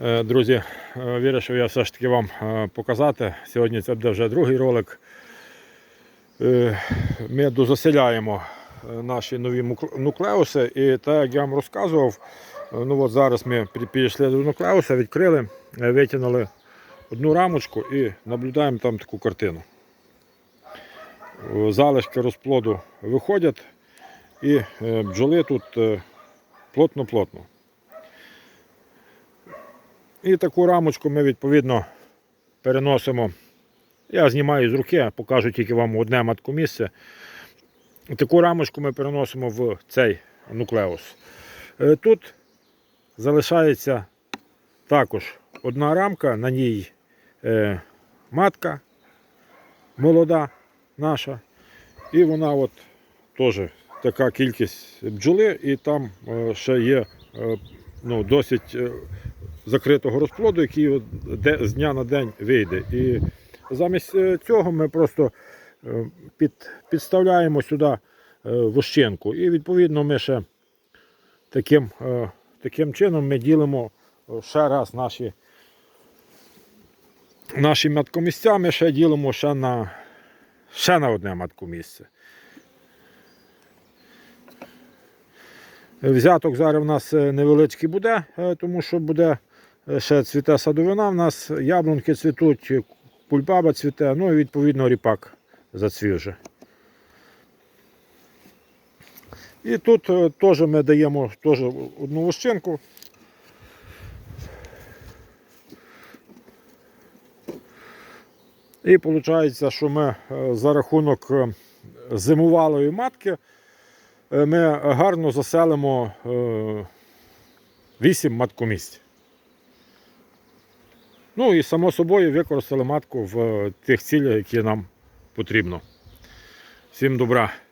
Е, Друзі, е, вирішив я все ж таки вам е, показати. Сьогодні це буде вже другий ролик. Ми дозаселяємо наші нові нуклеуси. І так як я вам розказував, ну от зараз ми підійшли до нуклеуса, відкрили, витягнули одну рамочку і наблюдаємо там таку картину. Залишки розплоду виходять і бджоли тут плотно-плотно. І таку рамочку ми відповідно переносимо. Я знімаю з руки, покажу тільки вам одне маткомісце. Таку рамочку ми переносимо в цей нуклеус. Е, Тут залишається також одна рамка, на ній е, матка молода наша. І вона от теж така кількість бджоли, і там е, ще є ну, досить закритого розплоду, який з дня на день вийде. І замість е, цього ми просто е, під, підставляємо сюди е, вощинку. І відповідно ми ще таким, таким чином ми ділимо ще раз наші, наші маткомісця, ми ще ділимо ще на, ще на одне маткомісце. Взяток зараз в нас е, невеличкий буде, е, тому що буде е, ще цвіте садовина. В нас яблунки цвітуть, пульбаба цвіте, ну і відповідно ріпак зацвів. І тут теж ми даємо теж одну вощинку. І виходить, що ми за рахунок зимувалої матки ми гарно заселимо 8 маткомісць. Ну і само собою використали матку в е, тих цілях, які нам потрібно. Всім добра!